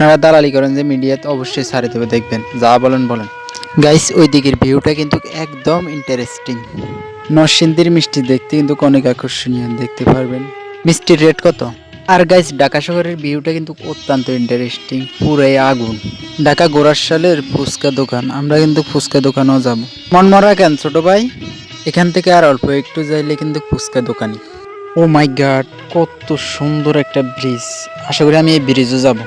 আপনারা দালালি করেন যে মিডিয়াতে অবশ্যই ছাড়ে দেবে, দেখবেন, যা বলেন বলেন। গাইস ওই দিকের ভিউটা কিন্তু একদম ইন্টারেস্টিং নরসিংদীর মিষ্টি দেখতে কিন্তু অনেক আকর্ষণীয়, দেখতে পারবেন। মিষ্টির রেট কত? আর গাইস ঢাকা শহরের ভিউটা কিন্তু অত্যন্ত ইন্টারেস্টিং পুরাই আগুন। ঢাকা গোড়ার সালের ফুচকা দোকান, আমরা কিন্তু ফুচকা দোকানেও যাব। মনমরা কেন ছোট ভাই? এখান থেকে আর অল্প একটু যাইলে কিন্তু ফুচকা দোকানি ও মাই গাড কত সুন্দর একটা ব্রিজ আশা করি আমি এই ব্রিজও যাব।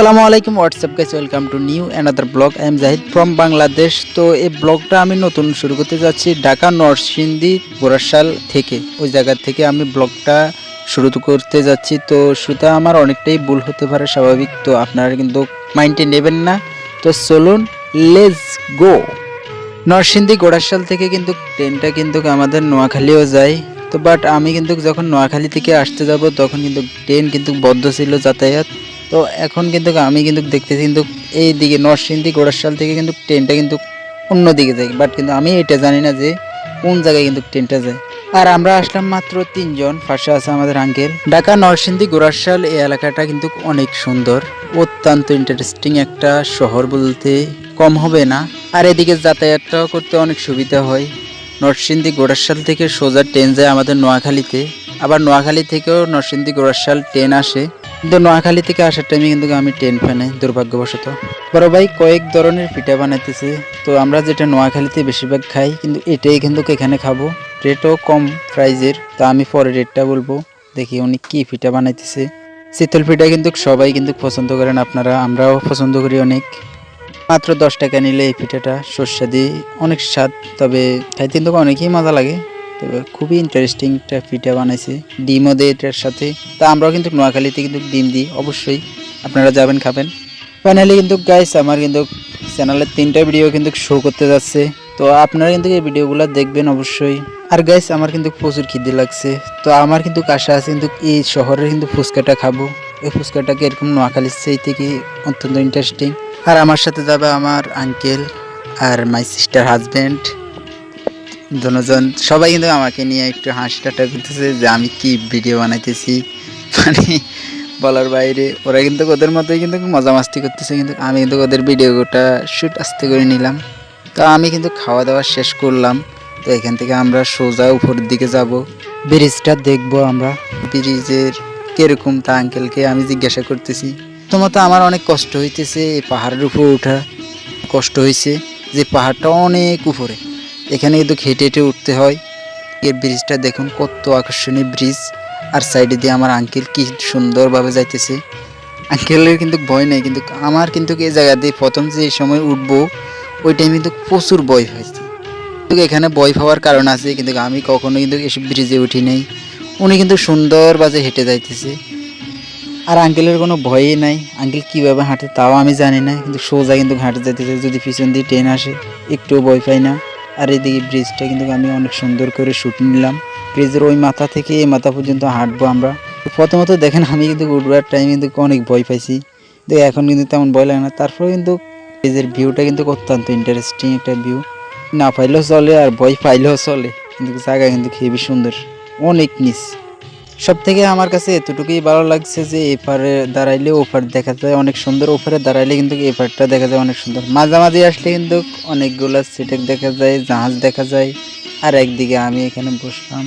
আসসালামু আলাইকুম what's up guys welcome to new another blog I am Zahid from Bangladesh তো এই ব্লগটা আমি নতুন শুরু করতে যাচ্ছি ঢাকা নরসিংদী গোরাশাল থেকে। ওই জায়গা থেকে আমি ব্লগটা শুরু করতে যাচ্ছি। তো শুরুতে আমার অনেকটাই ভুল হতে পারে, স্বাভাবিক। তো আপনারা কিন্তু মাইন্ডে নেবেন না। তো চলুন লেজ গো নরসিংদী গোড়াশাল থেকে কিন্তু ট্রেনটা কিন্তু আমাদের নোয়াখালীও যায়। তো বাট আমি কিন্তু যখন নোয়াখালী থেকে আসতে যাব, তখন কিন্তু ট্রেন কিন্তু বদ্ধ ছিল যাতায়াত। তো এখন কিন্তু আমি কিন্তু দেখতেছি কিন্তু এই দিকে নরসিংদী গোড়াশাল থেকে কিন্তু ট্রেনটা কিন্তু অন্য দিকে যায়। বাট কিন্তু আমি এটা জানি না যে কোন জায়গায় কিন্তু ট্রেনটা যায়। আর আমরা আসলাম মাত্র তিনজন, পাশে আছে আমাদের আঙ্কেল ঢাকা নরসিংদী গোড়াশাল এই এলাকাটা কিন্তু অনেক সুন্দর, অত্যন্ত ইন্টারেস্টিং একটা শহর বলতে কম হবে না। আর এদিকে যাতায়াতটাও করতে অনেক সুবিধা হয়। নরসিংদী গোড়াশাল থেকে সোজা ট্রেন যায় আমাদের নোয়াখালীতে। আবার নোয়াখালী থেকেও নরসিংদী গোড়াশাল ট্রেন আসে। কিন্তু নোয়াখালী থেকে আসার টাইমে কিন্তু আমি ট্রেন ফেনে দুর্ভাগ্যবশত। বড় ভাই কয়েক ধরনের পিঠা বানাইতেছে। তো আমরা যেটা নোয়াখালীতে বেশিরভাগ খাই, কিন্তু এটাই কিন্তু এখানে খাব। রেটও কম প্রাইজের তা আমি পরে রেটটা বলব। দেখি উনি কি পিঠা বানাইতেছে। শীতল পিঠা কিন্তু সবাই কিন্তু পছন্দ করেন আপনারা, আমরাও পছন্দ করি অনেক। মাত্র দশ টাকা নিলে এই পিঠাটা সর্ষে দিয়ে অনেক স্বাদ, তবে খাইতে কিন্তু অনেকই মজা লাগে। তবে খুবই ইন্টারেস্টিং একটা পিঠা বানাইছে। ডিমও দেয় এটার সাথে। তা আমরাও কিন্তু নোয়াখালীতে কিন্তু ডিম দিই, অবশ্যই। আপনারা যাবেন, খাবেন। ফাইনালি কিন্তু গাইস আমার কিন্তু চ্যানেলের তিনটা ভিডিও কিন্তু শো করতে যাচ্ছে। তো আপনারা কিন্তু এই ভিডিওগুলো দেখবেন অবশ্যই। আর গাইস আমার কিন্তু প্রচুর খিদে লাগছে। তো আমার কিন্তু আশা আছে কিন্তু এই শহরের কিন্তু ফুচকাটা খাব। এই ফুচকাটাকে এরকম নোয়াখালীর সেই থেকে অত্যন্ত ইন্টারেস্টিং আর আমার সাথে যাবে আমার আঙ্কেল আর মাই সিস্টার হাজব্যান্ড দুজন সবাই কিন্তু আমাকে নিয়ে একটু হাসি ঠাট্টা করতেছে যে আমি কি ভিডিও বানাইতেছি। মানে বলার বাইরে, ওরা কিন্তু ওদের মতোই কিন্তু মজা মাস্তি করতেছে, কিন্তু আমি কিন্তু ওদের ভিডিওটা শ্যুট আসতে করে নিলাম। তো আমি কিন্তু খাওয়া দাওয়া শেষ করলাম। তো এখান থেকে আমরা সোজা উপরের দিকে যাব। ব্রিজটা দেখব আমরা। ব্রিজের কীরকম তা আঙ্কেলকে আমি জিজ্ঞাসা করতেছি। প্রথমত আমার অনেক কষ্ট হইতেছে এই পাহাড়ের উপর ওঠা কষ্ট হয়েছে যে পাহাড়টা অনেক উপরে। এখানে কিন্তু হেঁটে হেঁটে উঠতে হয়। এর ব্রিজটা দেখুন, কত আকর্ষণীয় ব্রিজ। আর সাইডে দিয়ে আমার আঙ্কেল কি সুন্দরভাবে যাইতেছে। আঙ্কেলের কিন্তু ভয় নেই, কিন্তু আমার কিন্তু এই জায়গা দিয়ে প্রথম যে সময় উঠবো, ওই টাইমে কিন্তু প্রচুর ভয় হয়েছে। কিন্তু এখানে ভয় পাওয়ার কারণ আছে, কিন্তু আমি কখনো কিন্তু এসব ব্রিজে উঠি নাই। উনি কিন্তু সুন্দরভাবে হেঁটে যাইতেছে। আর আঙ্কেলের কোনো ভয়ই নাই। আঙ্কেল কীভাবে হাঁটে তাও আমি জানি না, কিন্তু সোজা কিন্তু হাঁটে যাইতেছে। যদি পিছন দিয়ে ট্রেন আসে, একটুও ভয় পাই না। আর এদিকে ব্রিজটা কিন্তু আমি অনেক সুন্দর করে শ্যুট নিলাম। ব্রিজের ওই মাথা থেকে এই মাথা পর্যন্ত হাঁটবো আমরা। প্রথমত দেখেন, আমি কিন্তু উঠবার টাইম কিন্তু অনেক ভয় পাইছি। তো এখন কিন্তু তেমন ভয় লাগে না। তারপরে কিন্তু ব্রিজের ভিউটা কিন্তু অত্যন্ত ইন্টারেস্টিং একটা ভিউ না পাইলেও চলে আর ভয় পাইলেও চলে। কিন্তু জায়গা কিন্তু খুবই সুন্দর। অনেক নিচ। সব থেকে আমার কাছে এতটুকুই ভালো লাগছে যে এপারে দাঁড়াইলে ওপার দেখা যায়, অনেক সুন্দর ওপারে দাঁড়াইলে কিন্তু এপারটা দেখা যায় অনেক সুন্দর। মাঝামাঝি আসলে কিন্তু অনেকগুলা সিটেক দেখা যায়, জাহাজ দেখা যায়, আর একদিকে আমি এখানে বসলাম,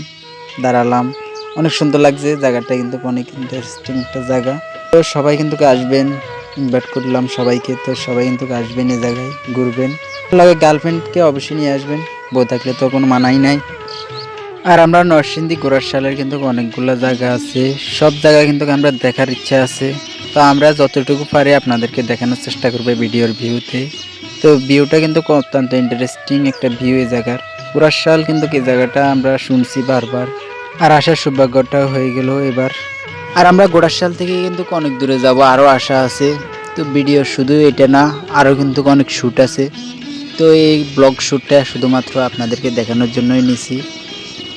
দাঁড়ালাম। অনেক সুন্দর লাগছে, জায়গাটা কিন্তু অনেক ইন্টারেস্টিং একটা জায়গা। তো সবাই কিন্তু আসবেন ইনভাইট করলাম সবাইকে, তো সবাই কিন্তু আসবেন এই জায়গায়, ঘুরবেন। গার্লফ্রেন্ডকে অবশ্যই নিয়ে আসবেন, বউ থাকলে তো কোনো মানাই নাই। আর আমরা নরসিংদী গোড়াশালের কিন্তু অনেকগুলো জায়গা আছে। সব জায়গা কিন্তু আমরা দেখার ইচ্ছা আছে। তো আমরা যতটুকু পারি আপনাদেরকে দেখানোর চেষ্টা করব ভিডিওর ভিউতে। তো ভিউটা কিন্তু অত্যন্ত ইন্টারেস্টিং একটা ভিউ এই জায়গার। গোড়াশাল কিন্তু এই জায়গাটা আমরা শুনছি বারবার। আর আসার সৌভাগ্যটা হয়ে গেল এবার। আর আমরা গোড়াশাল থেকে কিন্তু অনেক দূরে যাব, আরও আশা আছে। তো ভিডিও শুধু এটা না, আরও কিন্তু অনেক শ্যুট আছে। তো এই ব্লগ শ্যুটটা শুধুমাত্র আপনাদেরকে দেখানোর জন্যই নিছি।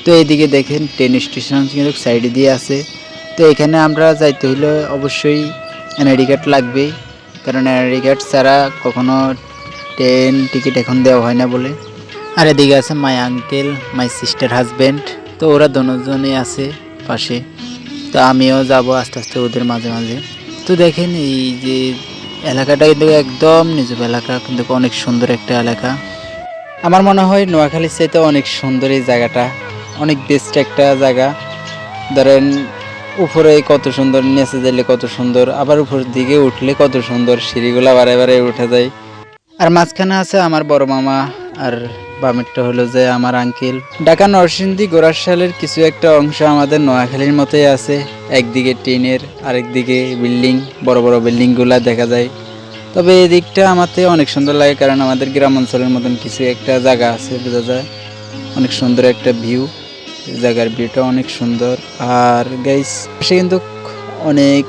তো এইদিকে দেখেন ট্রেন স্টেশন কিন্তু সাইডে দিয়ে আছে। তো এখানে আমরা যাইতে হলে অবশ্যই এনআইডি কার্ড লাগবেই কারণ এনআইডি কার্ড ছাড়া কখনো ট্রেন টিকিট এখন দেওয়া হয় না বলে। আর এদিকে আছে my uncle my sister husband তো ওরা দুজনেই আছে পাশে। তো আমিও যাব আস্তে আস্তে ওদের মাঝে মাঝে। তো দেখেন এই যে এলাকাটা কিন্তু একদম নিজব এলাকা, কিন্তু অনেক সুন্দর একটা এলাকা। আমার মনে হয় নোয়াখালীর চাইতে অনেক সুন্দর এই জায়গাটা। অনেক বেস্ট একটা জায়গা। ধরেন, উপরে কত সুন্দর, নিচে যাইলে কত সুন্দর, আবার উপর দিকে উঠলে কত সুন্দর, সিঁড়িগুলা বারে বারে উঠে যায়। আর মাঝখানে আছে আমার বড় মামা, আর বামেরটা হলো যে আমার আঙ্কেল ঢাকা নরসিংদী গোরাশালের কিছু একটা অংশ আমাদের নোয়াখালীর মতোই আছে। একদিকে টিনের, আরেকদিকে বিল্ডিং, বড় বড় বিল্ডিংগুলা দেখা যায়। তবে এই দিকটা অনেক সুন্দর লাগে, কারণ আমাদের গ্রাম অঞ্চলের মতন কিছু একটা জায়গা আছে, বোঝা যায়। অনেক সুন্দর একটা ভিউ জায়গার ভিউটা অনেক সুন্দর। আর গাইস সে কিন্তু অনেক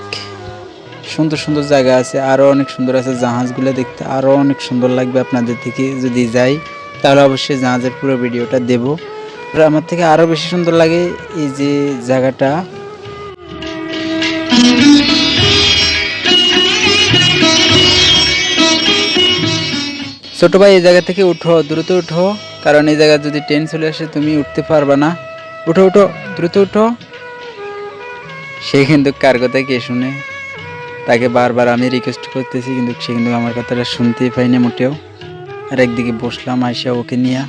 সুন্দর সুন্দর জায়গা আছে আরও অনেক সুন্দর আছে জাহাজগুলো দেখতে আরও অনেক সুন্দর লাগবে আপনাদের থেকে যদি যাই, তাহলে অবশ্যই জাহাজের পুরো ভিডিওটা দেব। আমার থেকে আরও বেশি সুন্দর লাগে এই যে জায়গাটা। ছোট ভাই, এই জায়গা থেকে উঠো, দ্রুত উঠো, কারণ এই জায়গায় যদি ট্রেন চলে আসে, তুমি উঠতে পারবে না। উঠো উঠো, দ্রুত উঠো। সে কিন্তু কার কথা কে শুনে? তাকে বারবার আমি রিকোয়েস্ট করতেছি, কিন্তু সে কিন্তু আমার কথাটা শুনতেই পাইনি মোটেও। আর একদিকে বসলাম, আইসা ওকে নিয়ে।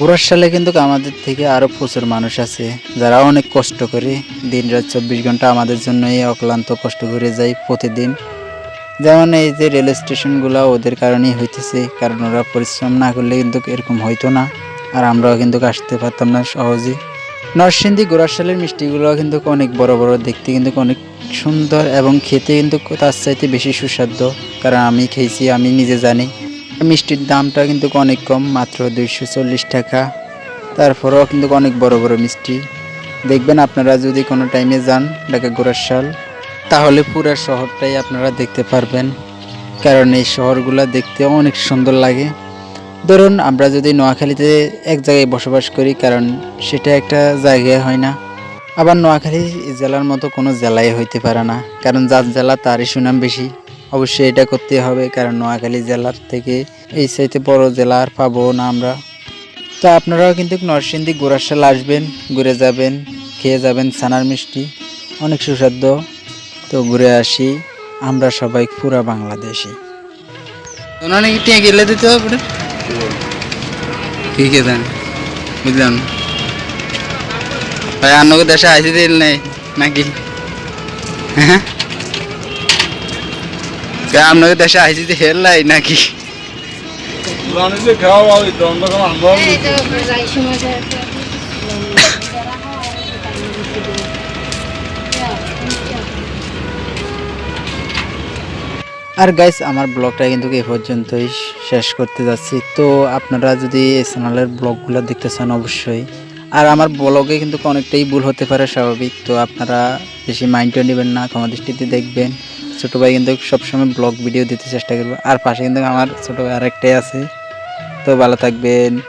ঘোরার সালে কিন্তু আমাদের থেকে আরও প্রচুর মানুষ আছে, যারা অনেক কষ্ট করে দিন রাত চব্বিশ ঘণ্টা আমাদের জন্য এই অক্লান্ত কষ্ট করে যায় প্রতিদিন। যেমন এই যে রেল স্টেশনগুলো ওদের কারণেই হইতেছে, কারণ ওরা পরিশ্রম না করলে কিন্তু এরকম হইতো না। আর আমরাও কিন্তু আসতে পারতাম না সহজেই নরসিংদী গোড়াশালের মিষ্টিগুলো কিন্তু অনেক বড় বড়, দেখতে কিন্তু অনেক সুন্দর এবং খেতে কিন্তু তার চাইতে বেশি সুস্বাদু। কারণ আমি খেয়েছি, আমি নিজে জানি। মিষ্টির দামটা কিন্তু অনেক কম, মাত্র দুইশো চল্লিশ টাকা। তারপরেও কিন্তু অনেক বড় বড় মিষ্টি। দেখবেন আপনারা যদি কোনো টাইমে যান ঢাকা গোড়াশাল তাহলে পুরো শহরটাই আপনারা দেখতে পারবেন। কারণ এই শহরগুলো দেখতে অনেক সুন্দর লাগে। ধরুন, আমরা যদি নোয়াখালীতে এক জায়গায় বসবাস করি, কারণ সেটা একটা জায়গায় হয় না। আবার নোয়াখালী জেলার মতো কোনো জেলায় হইতে পারে না, কারণ যার জেলা তারই সুনাম বেশি। অবশ্যই এটা করতে হবে, কারণ নোয়াখালী জেলার থেকে এই সাইতে বড় জেলা আর পাবো না আমরা। তো আপনারাও কিন্তু নরসিংদী গোড়াশাল আসবেন, ঘুরে যাবেন, খেয়ে যাবেন ছানার মিষ্টি। অনেক সুস্বাদ্য তো ঘুরে আসি, আমরা সবাই পুরা বাংলাদেশি। গেলে দিতে হবে ঠিক আছে বুঝলাম ভাই অন্য দেশে আইসি দিল নেই নাকি? হ্যাঁ? আপনাকে দেশে আইসি দিয়ে নাই নাকি? খাওয়া আর গাইস আমার ব্লগটা কিন্তু এ পর্যন্তই শেষ করতে যাচ্ছি। তো আপনারা যদি এই চ্যানেলের ব্লগগুলো দেখতে চান, অবশ্যই। আর আমার ব্লগে কিন্তু অনেকটাই ভুল হতে পারে স্বাভাবিক। তো আপনারা বেশি মাইন্ডও নেবেন না, ক্ষমা দৃষ্টিতে দেখবেন। ছোটো ভাই কিন্তু সবসময় ব্লগ ভিডিও দিতে চেষ্টা করব। আর পাশে কিন্তু আমার ছোটো ভাই আরেকটাই আছে। তো ভালো থাকবেন।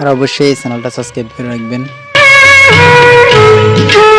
আর অবশ্যই এই চ্যানেলটা সাবস্ক্রাইব করে রাখবেন।